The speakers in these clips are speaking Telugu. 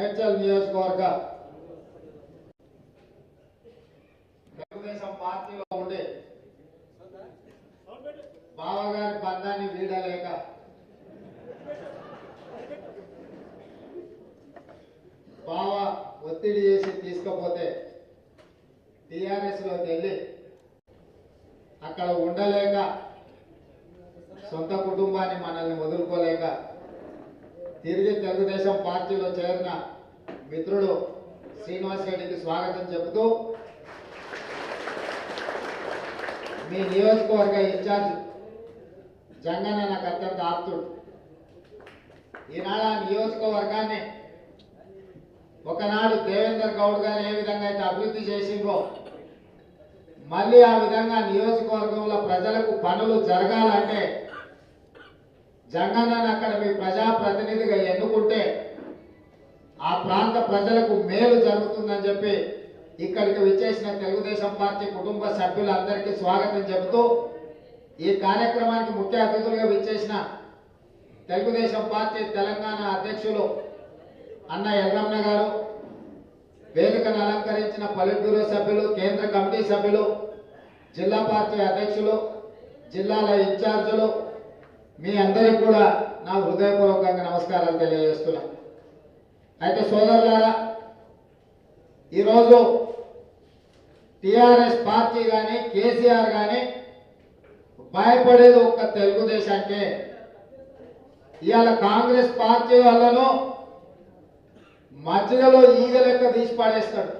మేడ్చల్ నియోజకవర్గ తెలుగుదేశం పార్టీలో ఉండే బావగారి బంధాన్ని వీడలేక బావ ఒత్తిడి చేసి తీసుకపోతే టిఆర్ఎస్లోకి వెళ్ళి అక్కడ ఉండలేక సొంత కుటుంబాన్ని మనల్ని వదులుకోలేక తిరిగి తెలుగుదేశం పార్టీలో చేరిన మిత్రుడు శ్రీనివాస్ రెడ్డికి స్వాగతం చెబుతూ మీ నియోజకవర్గ ఇన్ఛార్జ్ జంగన్న నాకు అత్యంత ఆప్తుడు. ఈనాడు ఆ నియోజకవర్గాన్ని ఒకనాడు దేవేందర్ గౌడ్ గారు ఏ విధంగా అయితే అభివృద్ధి చేసిందో మళ్ళీ ఆ విధంగా నియోజకవర్గంలో ప్రజలకు పనులు జరగాలంటే జగనన్న అక్కడ మీ ప్రజాప్రతినిధిగా ఎన్నుకుంటే ఆ ప్రాంత ప్రజలకు మేలు జరుగుతుందని చెప్పి ఇక్కడికి విచ్చేసిన తెలుగుదేశం పార్టీ కుటుంబ సభ్యులందరికీ స్వాగతం చెబుతూ ఈ కార్యక్రమానికి ముఖ్య అతిథులుగా విచ్చేసిన తెలుగుదేశం పార్టీ తెలంగాణ అధ్యక్షులు అన్న ఎర్రమ్మ గారు వేదికను అలంకరించిన పొలిట్ బ్యూరో సభ్యులు కేంద్ర కమిటీ సభ్యులు జిల్లా పార్టీ అధ్యక్షులు జిల్లాల ఇన్ఛార్జులు మీ అందరికి కూడా నా హృదయపూర్వకంగా నమస్కారాలు తెలియజేస్తున్నా. అయితే సోదరులారా ఈరోజు టిఆర్ఎస్ పార్టీ కానీ కేసీఆర్ కానీ భయపడేది ఒక్క తెలుగుదేశానికే. ఇవాళ కాంగ్రెస్ పార్టీ వాళ్ళను మధ్యలో ఈగ లెక్క తీసి పడేస్తాడు.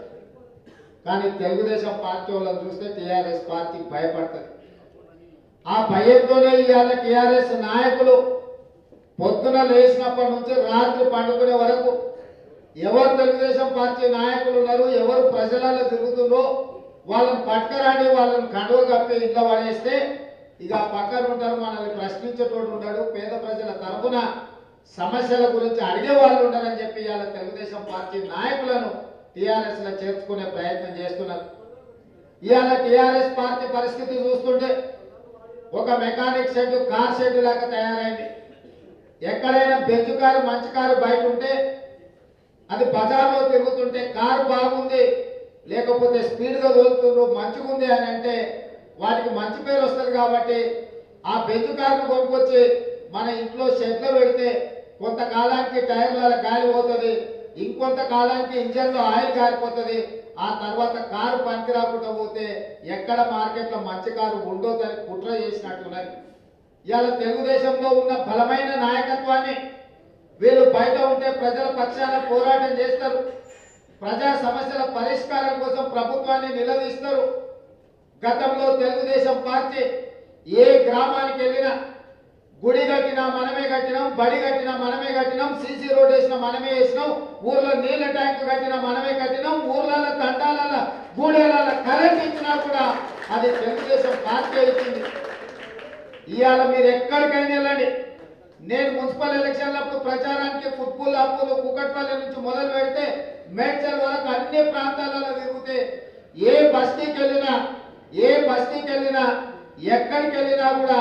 కానీ తెలుగుదేశం పార్టీ వాళ్ళని చూస్తే టిఆర్ఎస్ పార్టీ భయపడుతుంది. ఆ భయంతోనే ఇవాళ టిఆర్ఎస్ నాయకులు పొద్దున లేచినప్పటి నుంచి రాత్రి పండుకునే వరకు ఎవరు తెలుగుదేశం పార్టీ నాయకులు ఉన్నారు ఎవరు ప్రజలలో తిరుగుతుందో వాళ్ళని పట్టుకరాని వాళ్ళని కండువ కప్పి ఇంట్లో పడేస్తే ఇక పక్కన ఉంటారు మనల్ని ప్రశ్నించేటోడు ఉంటాడు పేద ప్రజల తరఫున సమస్యల గురించి అడిగే వాళ్ళు ఉంటారని చెప్పి ఇవాళ తెలుగుదేశం పార్టీ నాయకులను టీఆర్ఎస్లో చేర్చుకునే ప్రయత్నం చేస్తున్నారు. ఇవాళ టీఆర్ఎస్ పార్టీ పరిస్థితి చూస్తుంటే ఒక మెకానిక్ షెడ్ కార్ షెడ్ లాగా తయారైంది. ఎక్కడైనా బెంచ్ కారు మంచి కారు బయట ఉంటే అది బజార్లో తిరుగుతుంటే కారు బాగుంది లేకపోతే స్పీడ్గా తోలుతుండ్రు మంచిగా ఉంది అని అంటే వాటికి మంచి పేరు వస్తుంది కాబట్టి ఆ బెంచ్ కారును కొనుక్కొచ్చి మన ఇంట్లో షెడ్లో పెడితే కొంతకాలానికి టైర్ల గాలి పోతుంది ఇంకొంత కాలానికి ఇంజన్లో ఆయిల్ కారిపోతుంది ఆ తర్వాత కారు పనికి రాకుండా పోతే ఎక్కడ మార్కెట్లో మంచి కారు ఉండొద్దని కుట్ర చేసినట్టున్నారు ఇవాళ తెలుగుదేశంలో ఉన్న బలమైన నాయకత్వాన్ని వీళ్ళు బయట ఉంటే ప్రజల పక్షాన పోరాటం చేస్తారు. ప్రజా సమస్యల పరిష్కారం కోసం ప్రభుత్వాన్ని నిలదీస్తారు. గతంలో తెలుగుదేశం పార్టీ ఏ గ్రామానికి వెళ్ళినా గుడి కట్టినా మనమే కట్టినాం బడి కట్టినా మనమే కట్టినాం సీసీ రోడ్ వేసినా మనమే వేసినాం ఊర్లో నీళ్ళ ట్యాంకు కట్టినా మనమే కట్టినాం ఊర్లలో తండాలలో గూడెలలో కరెంట్ ఇచ్చినా కూడా అది తెలుగుదేశం పార్టీ ఇచ్చింది ఇవాళ మీరు ఎక్కడికైనా వెళ్ళండి. నేను మున్సిపల్ ఎలక్షన్లప్పుడు ప్రచారానికి కుత్పుల్లాపూర్ కుకట్పల్లి నుంచి మొదలు పెడితే మేడ్చల్ వరకు అన్ని ప్రాంతాలలో తిరిగితే ఏ బస్తీకి వెళ్ళినా ఏ బస్తీకి వెళ్ళినా ఎక్కడికి వెళ్ళినా కూడా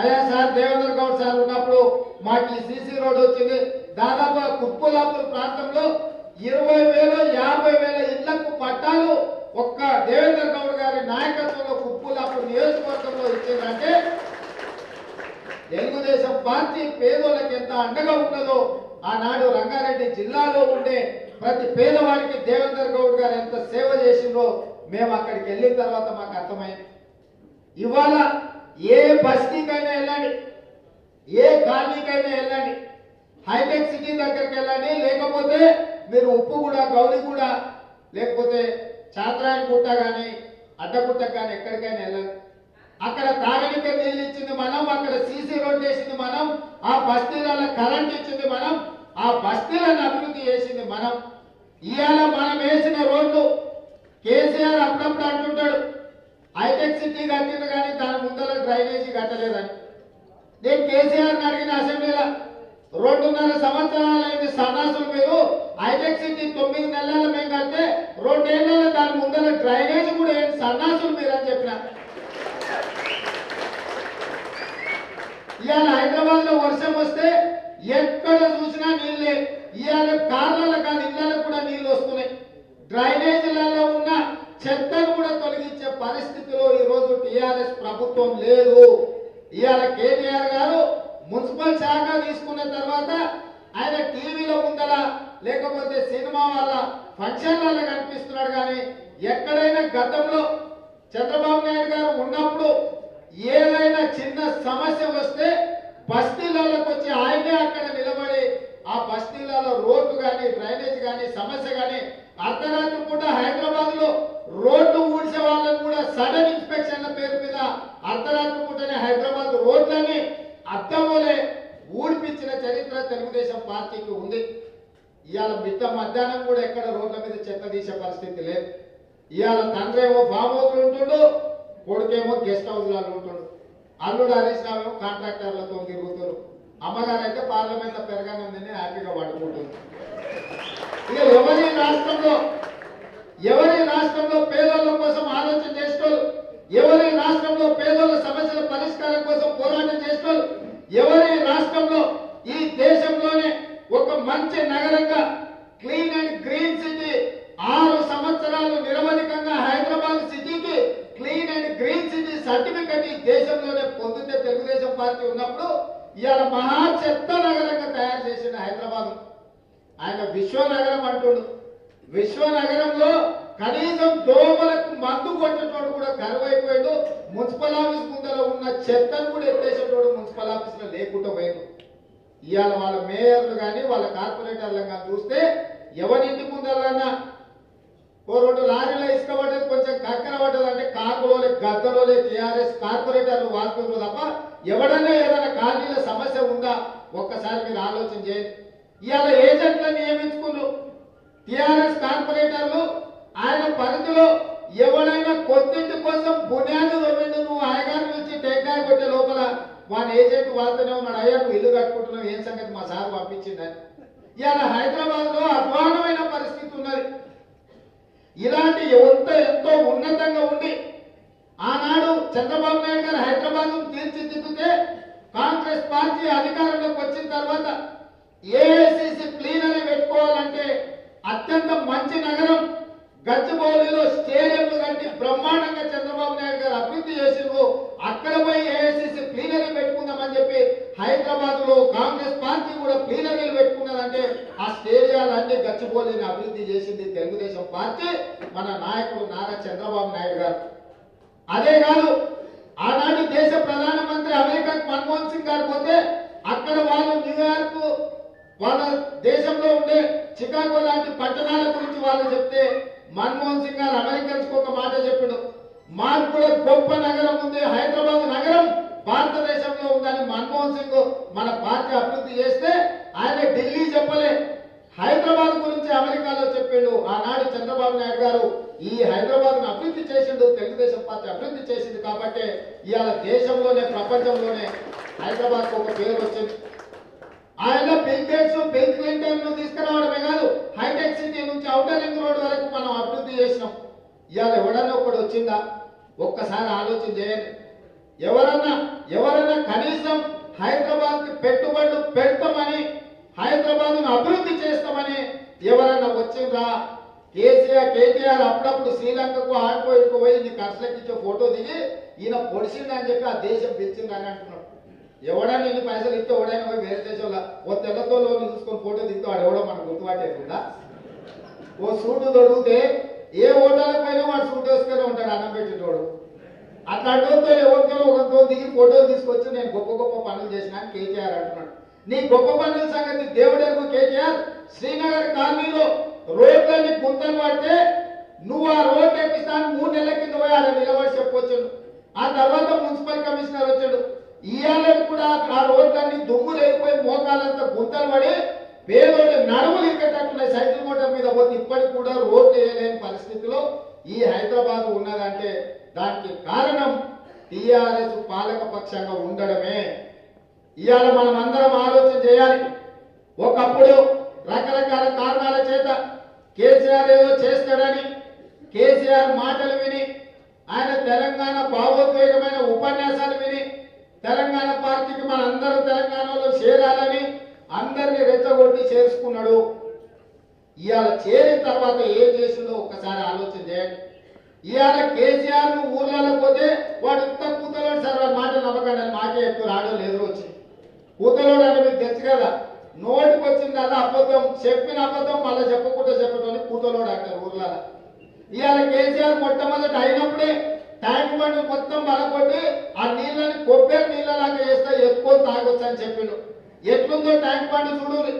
అయ్యా సార్ దేవేంద్ర గౌడ్ సార్ ఉన్నప్పుడు మాకు ఈ సీసీ రోడ్ వచ్చింది. దాదాపు కుప్పులాపూర్ ప్రాంతంలో ఇరవై వేల యాభై వేల ఇళ్ళకు పట్టాలు ఒక్క దేవేంద్ర గౌడ్ గారి నాయకత్వంలో కుత్పుల్లాపూర్ నియోజకవర్గంలో ఇచ్చిందంటే తెలుగుదేశం పార్టీ పేదోళ్ళకి ఎంత అండగా ఉన్నదో ఆనాడు రంగారెడ్డి జిల్లాలో ఉండే ప్రతి పేదవాడికి దేవేందర్ గౌడ్ గారు ఎంత సేవ చేసిందో మేము అక్కడికి వెళ్ళిన తర్వాత మాకు అర్థమైంది. ఇవాళ ఏ బస్తీకైనా వెళ్ళండి. ఏ కాలనీకైనా వెళ్ళండి. హైటెక్ సిటీ దగ్గరికి వెళ్ళండి. లేకపోతే మీరు ఉప్పు కూడా గౌలి కూడా లేకపోతే చాత్రాయణ గుట్ట కానీ అడ్డగుట్ట కానీ ఎక్కడికైనా వెళ్ళండి. అక్కడ తాగనిక నీళ్ళు ఇచ్చింది మనం అక్కడ సీసీ రోడ్ వేసింది మనం ఆ బస్తీలలో కరెంట్ ఇచ్చింది మనం ఆ బస్తీలను అభివృద్ధి చేసింది మనం. ఇవాళ మనం వేసిన రోడ్లు కేసీఆర్ అప్పుడప్పుడు అంటుంటాడు హైటెక్ సిటీ కట్టింది కానీ దాని ముందర డ్రైనేజీ కట్టలేదని. నేను కేసీఆర్ అడిగిన అసెంబ్లీలో రెండున్నర సంవత్సరాలైంది సన్నాసులు మీరు హైటెక్ సిటీ తొమ్మిది నెలల మేము కడితే రెండేళ్ళలో దాని ముందర డ్రైనేజ్ కూడా ఏంటి సన్నాసులు మీరు అని చెప్పిన. ఇవాళ హైదరాబాద్లో వర్షం వస్తే ఎక్కడ చూసినా నీళ్ళే. ఇవాళ కార్లలో కాదు ఇళ్ళలో కూడా నీళ్ళు వస్తున్నాయి. డ్రైనేజీలలో ఉన్న చెత్తను కూడా పరిస్థితిలో ఈరోజు టిఆర్ఎస్ ప్రభుత్వం లేదు. ఇవాళ కేటీఆర్ గారు మున్సిపల్ శాఖ తీసుకున్న తర్వాత ఆయన టీవీలో ముందర లేకపోతే సినిమా వాళ్ళ ఫంక్షన్లలో కనిపిస్తున్నాడు కానీ ఎక్కడైనా గతంలో చంద్రబాబు నాయుడు గారు ఉన్నప్పుడు ఏదైనా చిన్న సమస్య వస్తే బస్తీలలోకి వచ్చి ఆయనే అక్కడ నిలబడి ఆ బస్తీలలో రోడ్డు కానీ డ్రైనేజ్ కానీ సమస్య కానీ అర్ధరాత్రి పూట హైదరాబాద్లో రోడ్డు ఊడ్చే వాళ్ళని కూడా సడన్ ఇన్స్పెక్షన్ల పేరు మీద అర్ధరాత్రి పూటనే హైదరాబాద్ రోడ్లని అద్దమోలే ఊడిపించిన చరిత్ర తెలుగుదేశం పార్టీకి ఉంది. ఇవాళ మిట్ట మధ్యాహ్నం కూడా ఎక్కడ రోడ్ల మీద చెత్త తీసే పరిస్థితి లేదు. ఇవాళ తండ్రి ఏమో ఫామ్ హౌస్ ఉంటుండు కొడుకేమో గెస్ట్ హౌస్లలో ఉంటుండు. అల్లుడు హరీష్ రావు ఏమో కాంట్రాక్టర్లతో తిరుగుతారు అమ్మగారు అయితే పార్లమెంట్లో పెరగానందని హ్యాపీగా పడుకుంటుంది ఇక ఎవరి రాష్ట్రంలో ఎవరి రాష్ట్రంలో పేదోళ్ళ కోసం ఆలోచన చేసుకోరు ఎవరి రాష్ట్రంలో పేదోళ్ళ సమస్యల పరిష్కారం కోసం పోరాటం చేసుకోరు ఎవరి రాష్ట్రంలో ఈ దేశంలోనే ఒక మంచి నగరంగా క్లీన్ అండ్ గ్రీన్ సిటీ ఆరు సంవత్సరాలు నిరవధికంగా హైదరాబాద్ సిటీకి clean and green city certificate ఈ దేశంలోనే పొందితే తెలుగుదేశం పార్టీ ఉన్నప్పుడు ఇవాళ మహా చెత్త నగరంగా తయారు చేసిన హైదరాబాద్. ఆయన విశ్వనగరం అంటుడు. విశ్వనగరంలో కనీసం దోమలకు మందు కొట్టేటోడు కూడా కరువైపోయాడు మున్సిపల్ ఆఫీస్ ముందర ఉన్న చెత్తను కూడా ఎత్తేసేటోడు మున్సిపల్ ఆఫీస్లో లేకుండా పోయాడు. ఇవాళ వాళ్ళ మేయర్లు కానీ వాళ్ళ కార్పొరేటర్లు కానీ చూస్తే ఎవరింటి ముందరన్నా ఓ రెండు లారీలో ఇసుక పడ్డది కొంచెం కక్కర పడ్డది అంటే కాకులోలే గద్దలోలే టీఆర్ఎస్ కార్పొరేటర్లు వాడుతున్నారు తప్ప ఎవడన్నా ఏదైనా ఖాళీల సమస్య ఉందా? ఒక్కసారి మీరు ఆలోచన చేయండి. ఇవాళ ఏజెంట్లను నియమించుకున్నారు టిఆర్ఎస్ కార్పొరేటర్లు ఆయన పరిధిలో ఎవడైనా కొత్తింటి కోసం బునియాదు వెళ్ళిండు నువ్వు. ఆయగారు నుంచి టెంకాయ కొట్టే లోపల వాని ఏజెంట్ వాళ్ళతోనే ఉన్నాడు. అయ్యా నువ్వు ఇల్లు కట్టుకుంటున్నావు. ఏం సంగతి? మా సార్ పంపించిందని ఇవాళ హైదరాబాద్లో అధ్వానమైన పరిస్థితి ఉన్నది. ఇలాంటి ఎంత ఎంతో ఉన్నతంగా ఉండి ఆనాడు చంద్రబాబు నాయుడు గారు హైదరాబాద్ తీర్చిదిద్దితే కాంగ్రెస్ పార్టీ అధికారంలోకి వచ్చిన తర్వాత ఏఐసిసి ప్లీనరీ పెట్టుకోవాలంటే అత్యంత మంచి నగరం గచ్చిబౌలిలో స్టేడియంలు కట్టి బ్రహ్మాండంగా చంద్రబాబు నాయుడు గారు అభివృద్ధి చేసిండ్రు. అక్కడ పోయి ఏఐసిసి ప్లీనరీ పెట్టుకుందామని చెప్పి హైదరాబాద్లో కాంగ్రెస్ పార్టీ కూడా ప్లీనరీలు పెట్టుకున్నదంటే ఆ స్టేడియాలన్నీ గచ్చిబౌలిని అభివృద్ధి చేసింది తెలుగుదేశం పార్టీ మన నాయకుడు నారా చంద్రబాబు నాయుడు గారు. అదే కాదు ఆనాటి దేశ ప్రధానమంత్రి అమెరికా మన్మోహన్ సింగ్ గారు పోతే అక్కడ వాళ్ళు న్యూయార్క్ వాళ్ళ దేశంలో ఉండే చికాగో లాంటి పట్టణాల గురించి వాళ్ళు చెప్తే మన్మోహన్ సింగ్ గారు అమెరికన్స్ ఒక మాట చెప్పాడు. మాకు కూడా గొప్ప నగరం ఉంది హైదరాబాద్ నగరం భారతదేశంలో ఉందని మన్మోహన్ సింగ్ మన పార్టీ అభివృద్ధి చేస్తే ఆయన ఢిల్లీ చెప్పలే. హైదరాబాద్ గురించి అమెరికాలో చెప్పాడు. ఆనాడు చంద్రబాబు నాయుడు గారు ఈ హైదరాబాద్ను అభివృద్ధి చేసిండు తెలుగుదేశం పార్టీ అభివృద్ధి చేసింది కాబట్టి ఇవాళ దేశంలోనే ప్రపంచంలోనే హైదరాబాద్ ఒక పేరు వచ్చింది. ఆయన బిల్ గేట్స్ బిల్ క్లింటన్ను తీసుకురావడమే కాదు హైటెక్ సిటీ నుంచి ఔటర్ రింగ్ రోడ్ వరకు మనం అభివృద్ధి చేసినాం. ఇవాళ ఎవడన్నా ఒకటి వచ్చిందా ఒక్కసారి ఆలోచన చేయండి. ఎవరన్నా ఎవరన్నా కనీసం హైదరాబాద్కి పెట్టుబడులు పెడతామని హైదరాబాద్ను అభివృద్ధి చేస్తామని ఎవరన్నా వచ్చిందా కేసీఆర్ కేటీఆర్ అప్పుడప్పుడు శ్రీలంకకు ఆడిపోయికు పోయి నీ ఇచ్చే ఫోటో దిగి ఈయన పొడిచిండు చెప్పి ఆ దేశం పిలిచిందని అని అంటున్నాడు ఎవడైనా ఎన్ని పైసలు ఇస్తే ఎవడైనా పోయి వేరే దేశంలో ఓ తెల్లతో లోన్ చూసుకొని ఫోటో దిగుతూ వాడు ఎవడో మనకు గుర్తుపట్టేకుండా ఓ సూటు దొరికితే ఏ హోటల్కి పోయినా వాడు సూట్ వేసుకొని ఉంటాడు అన్నం పెట్టేటోడు. అట్లాంటితో ఎవరికైనా ఒకరితో దిగి ఫోటోలు తీసుకొచ్చి నేను గొప్ప గొప్ప పనులు చేసిన కేటీఆర్ అంటున్నాడు. నీ గొప్ప పనుల సంగతి దేవుడెరుగు కేటీఆర్ శ్రీనగర్ కాలనీలో రోడ్లన్నీ గుంతలు పడితే నువ్వు ఆ రోడ్ ఎక్కిస్తాను మూడు నెలల కింద పోయి ఆడ నిలబడి చెప్పొచ్చు ఆ తర్వాత మున్సిపల్ కమిషనర్ వచ్చాడు. ఇవాళ కూడా ఆ రోడ్లన్నీ దుమ్ము లేకపోయి మోకాలంతా గుంతలు పడి పేదోళ్ళు నడుములు ఇక్కటట్టున్నాయి సైకిల్ మోటార్ మీద పోతే ఇప్పటికి కూడా రోడ్లు వేయలేని పరిస్థితిలో ఈ హైదరాబాద్ ఉన్నదంటే దానికి కారణం టీఆర్ఎస్ పాలక పక్షంగా ఉండడమే. ఇవాళ మనం అందరం ఆలోచన చేయాలి. ఒకప్పుడు రకరకాల కారణాల చేత కేసీఆర్ ఏదో చేస్తాడని కేసీఆర్ మాటలు విని ఆయన తెలంగాణ భావోద్వేగమైన ఉపన్యాసాలు విని తెలంగాణ పార్టీకి మన అందరూ తెలంగాణలో చేరాలని అందరినీ రెచ్చగొట్టి చేర్చుకున్నాడు. ఇవాళ చేరిన తర్వాత ఏం చేసిందో ఒక్కసారి ఆలోచన చేయండి. ఇవాళ కేసీఆర్ను ఊర్లలో పోతే వాడు ఇంత కూతలోడు సార్ వాడి మాట నమ్మకండి మాకే ఎక్కువ రావడం ఎదురు వచ్చి కూతలోడు అని మీకు తెలుసు కదా నోటికి వచ్చింది అలా అబద్ధం చెప్పిన అబద్ధం మళ్ళీ చెప్పకుండా చెప్పడం కూతలోడు అంటారు ఊర్లలో. ఇవాళ కేసీఆర్ మొట్టమొదటి అయినప్పుడే ట్యాంక్ బండ్ మొత్తం బలకొట్టి ఆ నీళ్ళని కొబ్బరి నీళ్ళలాగా చేస్తే ఎత్తుకొని తాగొచ్చు అని చెప్పిండు ఎట్లుందో ట్యాంక్ బండ్ చూడు.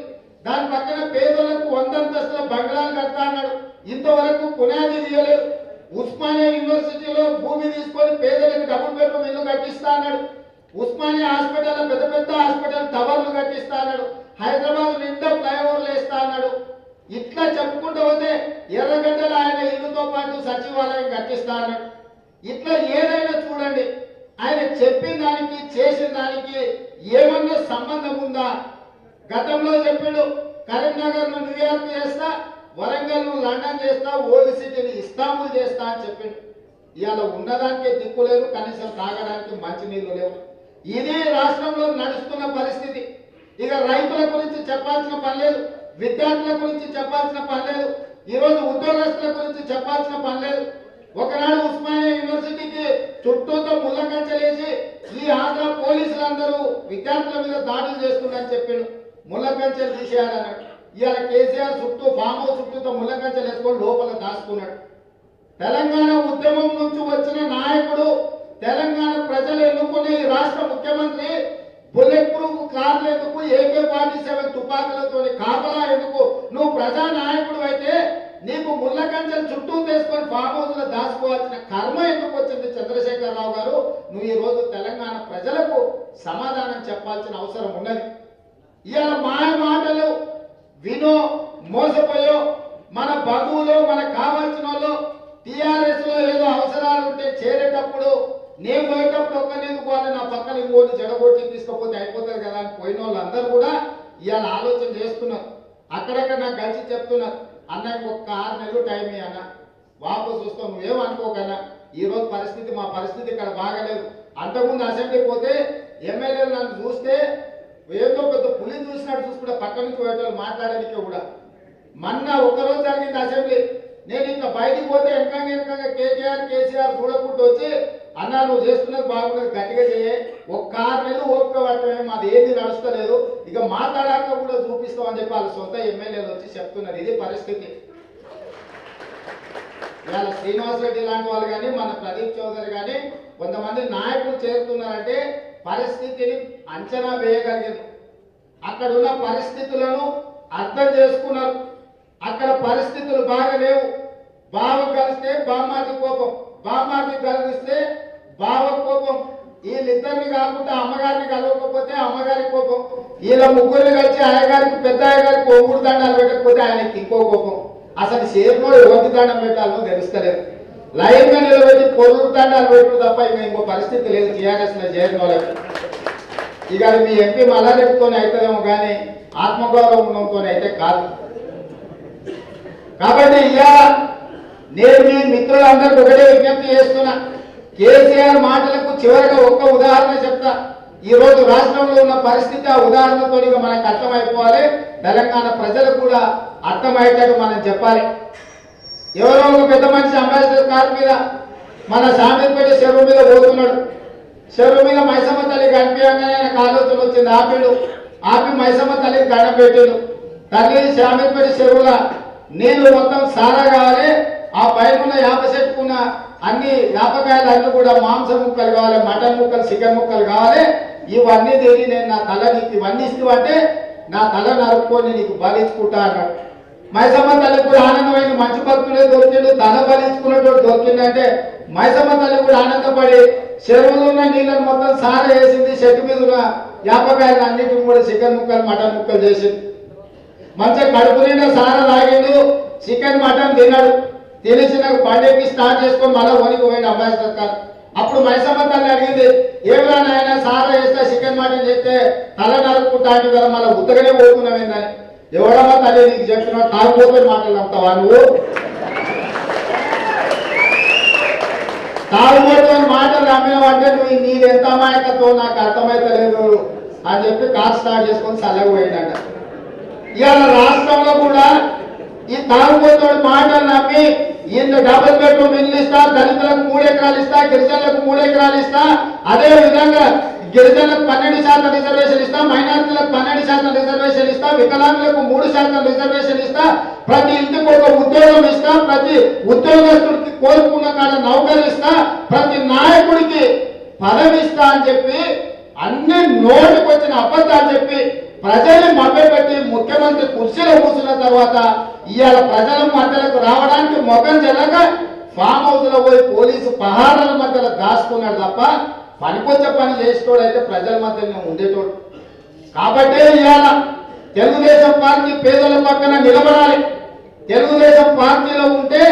దాని పక్కన పేదలకు వందంతస్తుల బంగ్లాలు కడతా అన్నాడు. ఇంతవరకు పునాది తీయలేదు. ఉస్మానియా యూనివర్సిటీలో భూమి తీసుకొని పేదలకు డబుల్ బెడ్రూమ్ ఇల్లు కట్టిస్తా అన్నాడు. ఉస్మానియా హాస్పిటల్ పెద్ద పెద్ద హాస్పిటల్ టవర్లు కట్టిస్తా అన్నాడు. హైదరాబాద్ నిండా ఫ్లైఓవర్లు వేస్తా అన్నాడు. ఇట్లా చెప్పుకుంటూ పోతే ఎర్రగడ్డలు ఆయన ఇల్లుతో పాటు సచివాలయం కట్టిస్తా అన్నాడు. ఇట్లా ఏదైనా చూడండి. ఆయన చెప్పిన దానికి చేసిన దానికి ఏమన్నా సంబంధం ఉందా? గతంలో చెప్పిండు కరీంనగర్ను న్యూయార్క్ చేస్తా వరంగల్ను లండన్ చేస్తా ఓల్డ్ సిటీని ఇస్తాంబుల్ చేస్తా అని చెప్పిండు. ఇవాళ ఉన్నదానికే దిక్కు లేదు కనీసం తాగడానికి మంచినీళ్ళు లేవు. ఇదే రాష్ట్రంలో నడుస్తున్న పరిస్థితి. ఇక రైతుల గురించి చెప్పాల్సిన పని లేదు విద్యార్థుల గురించి చెప్పాల్సిన పని లేదు ఈరోజు ఉద్యోగస్తుల గురించి చెప్పాల్సిన పని లేదు. ఒకనాడు ఉస్మానియా యూనివర్సిటీకి చుట్టూతో ముళ్ళకంచెలేసి ఈ ఆంధ్ర పోలీసులందరూ విద్యార్థుల మీద దాడులు చేస్తుందని చెప్పిండు. ముళ్ళకంచెలు తీసేయాలన్నాడు ఇవాళ కేసీఆర్ చుట్టూ ఫామ్ హౌస్ చుట్టూతో ముళ్ళకంచెలు వేసుకొని లోపల దాచుకున్నాడు. తెలంగాణ ఉద్యమం నుంచి వచ్చిన నాయకుడు తెలంగాణ ప్రజలు ఎన్నుకునే ఈ రాష్ట్ర ముఖ్యమంత్రి బుల్లెట్ ప్రూఫ్ కార్లు ఎందుకు ఏకే ఫార్టీ సెవెన్ తుపాకులతో కాపలా ఎందుకు నువ్వు ప్రజా నాయకుడు అయితే నీకు ముళ్ళకంచెలు చుట్టూ తీసుకొని ఫామ్ హౌస్లో దాచుకోవాల్సిన కర్మ ఎందుకు వచ్చింది చంద్రశేఖరరావు గారు? నువ్వు ఈ రోజు తెలంగాణ ప్రజలకు సమాధానం చెప్పాల్సిన అవసరం ఉన్నది. ఇవాళ మాయ మాటలు వినో మోసపోయో మన బంధువులు మనకు కావాల్సిన వాళ్ళు టీఆర్ఎస్లో ఏదో అవసరాలు ఉంటే చేరేటప్పుడు నేను పోయేటప్పుడు ఒక్కనేందుకు వాళ్ళు నా పక్కన ఇంకోటి జడగొట్టి తీసుకపోతే అయిపోతుంది కదా అని పోయిన వాళ్ళందరూ కూడా ఇవాళ ఆలోచన చేస్తున్నారు. అక్కడక్కడ నాకు కలిసి చెప్తున్నారు. అన్నకి ఒక్క ఆరు నెలలు టైం అన్న. వాపసు వస్తాం. నువ్వేమనుకోకన్నా ఈరోజు పరిస్థితి మా పరిస్థితి ఇక్కడ బాగలేదు. అంతకుముందు అసెంబ్లీ పోతే ఎమ్మెల్యేలు నన్ను చూస్తే ఏదో పెద్ద పులి చూసినట్టు చూసుకుంటే పక్క నుంచి పోయేటోళ్ళు మాట్లాడడానికి కూడా. మొన్న ఒక్కరోజు జరిగింది అసెంబ్లీ నేను ఇంకా బయటికి పోతే వెనకంగా వెనకంగా కేకేఆర్ కేసీఆర్ చూడకుండా వచ్చి అన్నా నువ్వు చేస్తున్నది బాగున్నది గట్టిగా చేయి ఒక్క ఆరు నెలలు ఓపిక పట్టమే మాది ఏది నడుస్తలేదు. ఇక మాట్లాడాక కూడా చూపిస్తాం అని చెప్పి వాళ్ళ సొంత ఎమ్మెల్యేలు వచ్చి చెప్తున్నారు. ఇది పరిస్థితి. ఇవాళ శ్రీనివాస్ రెడ్డి లాంటి వాళ్ళు కానీ మన ప్రదీప్ చౌదరి కానీ కొంతమంది నాయకులు చేరుతున్నారంటే పరిస్థితిని అంచనా వేయగలిగారు. అక్కడ ఉన్న పరిస్థితులను అర్థం చేసుకున్నారు. అక్కడ పరిస్థితులు బాగలేవు బావ కలిస్తే బామ్మాటి కోపం. బామ్మాటి కలిగిస్తే బావ కోపం. వీళ్ళిద్దరిని కాకుండా అమ్మగారిని కలవకపోతే అమ్మగారి కోపం. వీళ్ళ ముగ్గురిని కలిసి ఆయగారికి పెద్ద ఆయగారికి ఒంగుడు దండాలు పెట్టకపోతే ఆయనకి ఇంకో కోపం. అసలు షేర్లో ఎవరికి దండం పెట్టాలో తెలుస్తలేదు. లైన్గా నిలబెట్టి పొరుగు దండాలు పెట్టు తప్ప ఇంకా ఇంకో పరిస్థితి లేదు. టీఆర్ఎస్లో చేరిన వాళ్ళకి. ఇక మీ ఎంపీ మల్లారెడ్డితోనే అవుతుందేమో కానీ ఆత్మగౌరవంతోనే అయితే కాదు. కాబట్టి ఇవాళ నేను మీ మిత్రులందరికీ ఒకటే విజ్ఞప్తి చేస్తున్నా. కేసీఆర్ మాటలకు చివరిగా ఒక్క ఉదాహరణ చెప్తా. ఈ రోజు రాష్ట్రంలో ఉన్న పరిస్థితి ఆ ఉదాహరణతో మనకు అర్థమైపోవాలి. తెలంగాణ ప్రజలకు కూడా అర్థమయ్యేటట్టు మనం చెప్పాలి. ఎవరో ఒక పెద్ద మనిషి అంబాసిడర్ కార్ మీద మన సామీర్పేట చెరువు మీద పోతున్నాడు. చెరువు మీద మైసమ్మ తల్లి కనిపించగానే నాకు ఆలోచన వచ్చింది. ఆపిడు. ఆపి మైసమ్మ తల్లికి దండం పెట్టిండు. తల్లి శామీర్పేట చెరువుల. నీళ్ళు మొత్తం సారా కావాలి. ఆ పైన ఉన్న యాప చెట్టుకున్న అన్ని యాపకాయలు అన్ని కూడా మాంసం ముక్కలు కావాలి మటన్ ముక్కలు చికెన్ ముక్కలు కావాలి. ఇవన్నీ తిని నేను నా తల నీకు ఇవన్నీ ఇస్తూ నా తల నరుక్కొని నీకు బలించుకుంటా అన్నాడు. మైసమ్మ తల్లి కూడా ఆనందమైన మంచి భక్తుడే దొరికిండు. తల బలించుకున్నటువంటి దొరికిందంటే మైసమ్మ తల్లి కూడా ఆనందపడి చెరువులో ఉన్న నీళ్ళని మొత్తం సార వేసింది. చెట్టు మీద ఉన్న యాపకాయలు అన్నిటిని కూడా చికెన్ ముక్కలు మటన్ ముక్కలు చేసింది. మంచిగా కడుపు నిండా సార తాగిండు. చికెన్ మటన్ తిన్నాడు. తెలిసి నాకు పండేకి స్టార్ట్ చేసుకొని మళ్ళీ ఓనికి పోయిండు అబ్బాయి కాదు అప్పుడు మైసమ్మ తల్లి అడిగింది ఏమిరా నాయన సార్ వేస్తే చికెన్ మటన్ చేస్తే తల నరుక్కుంటా కదా మళ్ళీ ఉత్తగానే పోతున్నామేందని ఎవడమ్మా తల్లి నీకు చెప్తున్నా తాగుపోతే మాటలు నమ్ముతావా నువ్వు? తాగుబోతు మాటలు నమ్మినావంటే నువ్వు నీది ఎంత నాకు అర్థమైతలేదు అని చెప్పి కార్ స్టార్ట్ చేసుకొని చల్లగపోయిందంట ఇవాళ రాష్ట్రంలో కూడా ఈ తాగుబోతోడి మాటలు నమ్మి ఈయన డబుల్ బెడ్రూమ్ ఇల్లు ఇస్తా దళితులకు మూడు ఎకరాలు ఇస్తా గిరిజనులకు మూడు ఎకరాలు ఇస్తా అదే విధంగా గిరిజనులకు పన్నెండు శాతం రిజర్వేషన్ ఇస్తా మైనార్టీలకు పన్నెండు శాతం రిజర్వేషన్ ఇస్తా వికలాంగులకు మూడు శాతం రిజర్వేషన్ ఇస్తా ప్రతి ఇంటికి ఒక ఉద్యోగం ఇస్తా ప్రతి ఉద్యోగస్తుడికి కోరుకున్న కాడ నౌకరు ఇస్తా ప్రతి నాయకుడికి పదవిస్తా అని చెప్పి అన్ని నోటికి వచ్చిన అబద్ధాలు ప్రజల్ని మభ్యపెట్టి ముఖ్యమంత్రి కుర్చీలో కూర్చున్న తర్వాత ఇవాళ ప్రజల మధ్యలకు రావడానికి మొఖం చెల్లక ఫామ్ హౌస్లో పోయి పోలీసు పహారాల మధ్యలో దాచుకున్నాడు తప్ప పనికొచ్చే పని చేసుకోడైతే ప్రజల మధ్యనే ఉండేటోడు. కాబట్టి ఇవాళ తెలుగుదేశం పార్టీ పేదల పక్కన నిలబడాలి. తెలుగుదేశం పార్టీలో ఉంటే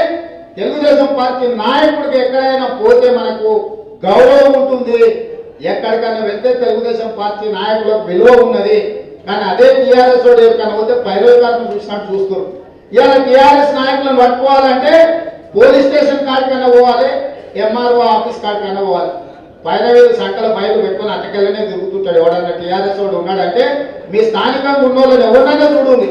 తెలుగుదేశం పార్టీ నాయకుడికి ఎక్కడైనా పోతే మనకు గౌరవం ఉంటుంది. ఎక్కడికైనా వెళ్తే తెలుగుదేశం పార్టీ నాయకులకు విలువ ఉన్నది. కానీ అదే టీఆర్ఎస్ వాడు ఎక్కడికైనా పోతే పైరవికారం చూసినట్టు చూస్తారు. ఇవాళ టీఆర్ఎస్ నాయకులను పట్టుకోవాలంటే పోలీస్ స్టేషన్ కాడికైనా పోవాలి ఎంఆర్ఓ ఆఫీస్ కాడికైనా పోవాలి. పైరవి సంకల బయలు పెట్టుకుని అట్టకెళ్ళనే తిరుగుతుంటాడు ఎవడన్నా టీఆర్ఎస్ వాడు ఉన్నాడంటే మీ స్థానికంగా ఉన్న వాళ్ళని ఎవరినైనా చూడండి.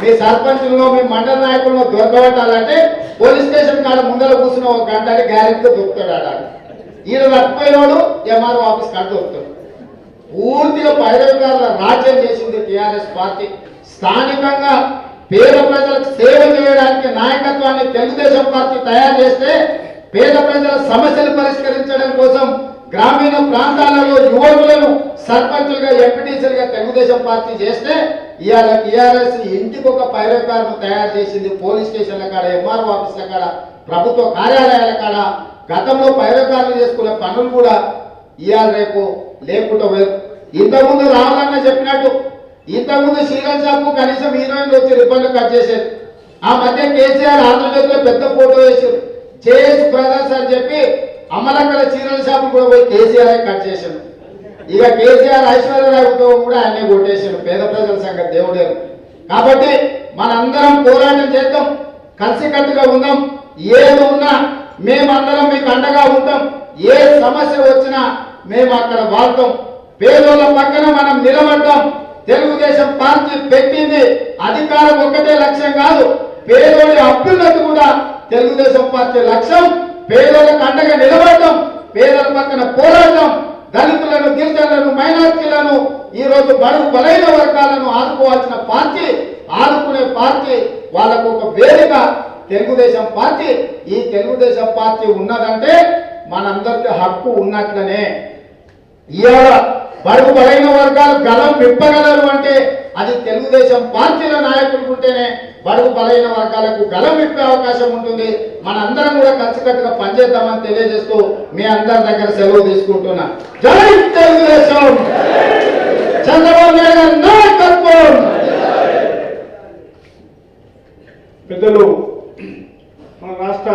మీ సర్పంచులను మీ మండల నాయకులను దొరకబట్టాలంటే పోలీస్ స్టేషన్ కాడ ముందర కూర్చున్న ఒక గంట గ్యారెంటీగా దొరుకుతాడు ఆడ. ఈయన తప్పిపోయినోడు ఎంఆర్ఓ ఆఫీస్ కాడ దొరుకుతాడు. పూర్తిగా పైరవికారుల రాజ్యం చేసింది టిఆర్ఎస్ పార్టీ. స్థానికంగా పేద ప్రజలకు సేవ చేయడానికి నాయకత్వాన్ని తెలుగుదేశం పార్టీ తయారు చేస్తే పేద ప్రజల సమస్యలు పరిష్కరించడం కోసం గ్రామీణ ప్రాంతాలలో యువకులను సర్పంచులుగా ఎంపీటీసీలుగా తెలుగుదేశం పార్టీ చేస్తే ఇవాళ టీఆర్ఎస్ ఇంటికి ఒక పైరకాలను తయారు చేసింది పోలీస్ స్టేషన్ల కాడ ఎంఆర్ఓ ఆఫీసుల కాడ ప్రభుత్వ కార్యాలయాల కాడ. గతంలో పైరకారులు చేసుకునే పనులు కూడా ఇవాళ రేపు లేకుండా పోయారు ఇంతకుముందు రావాలన్న చెప్పినట్టు ఇంతకుముందు శ్రీరామ్ షాపు కనీసం హీరోయిన్లు వచ్చి రిబ్బన్లు కట్ చేశారు ఆ మధ్య కేసీఆర్ ఆంధ్రజ్యోతిలో పెద్ద ఫోటో వేశారు చేసి బ్రదర్స్ అని చెప్పి అమలక్కల చీరల షాపు కూడా పోయి కేసీఆర్ కట్ చేశాడు ఇక కేసీఆర్ ఐశ్వర్యరావుతో కూడా ఆయనే కొట్టేశాడు పేద ప్రజల సంగతి దేవుడే. కాబట్టి మనందరం పోరాటం చేద్దాం. కలిసికట్టుగా ఉందాం. ఏది ఉన్నా మేమందరం మీకు అండగా ఉంటాం. ఏ సమస్య వచ్చినా మేము అక్కడ వాడతాం పేదోళ్ళ పక్కన మనం నిలబడ్డాం. తెలుగుదేశం పార్టీ పెట్టింది. అధికారం ఒక్కటే లక్ష్యం కాదు. పేదోడి అభ్యున్నతి కూడా తెలుగుదేశం పార్టీ లక్ష్యం. పేదోళ్ళకు అండగా నిలబడటం పేదల పక్కన పోరాటం దళితులను గిరిజనులను మైనార్టీలను ఈ రోజు బడుగు బలైన వర్గాలను ఆదుకోవాల్సిన పార్టీ ఆదుకునే పార్టీ వాళ్ళకు ఒక వేదిక. తెలుగుదేశం పార్టీ ఈ తెలుగుదేశం పార్టీ ఉన్నదంటే మనందరికీ హక్కు ఉన్నట్లనే. ఇవాళ బడుగు బలైన వర్గాలు గలం విప్పగలరు అంటే అది తెలుగుదేశం పార్టీల నాయకులు ఉంటేనే బడుగు బలైన వర్గాలకు గలం విప్పే అవకాశం ఉంటుంది. మనందరం కూడా కలిసికట్టుగా పనిచేద్దామని తెలియజేస్తూ మీ అందరి దగ్గర సెలవు తీసుకుంటున్నా. జై తెలుగుదేశం! చంద్రబాబు నాయుడు నాయకత్వం! పెద్దలు మన రాష్ట్ర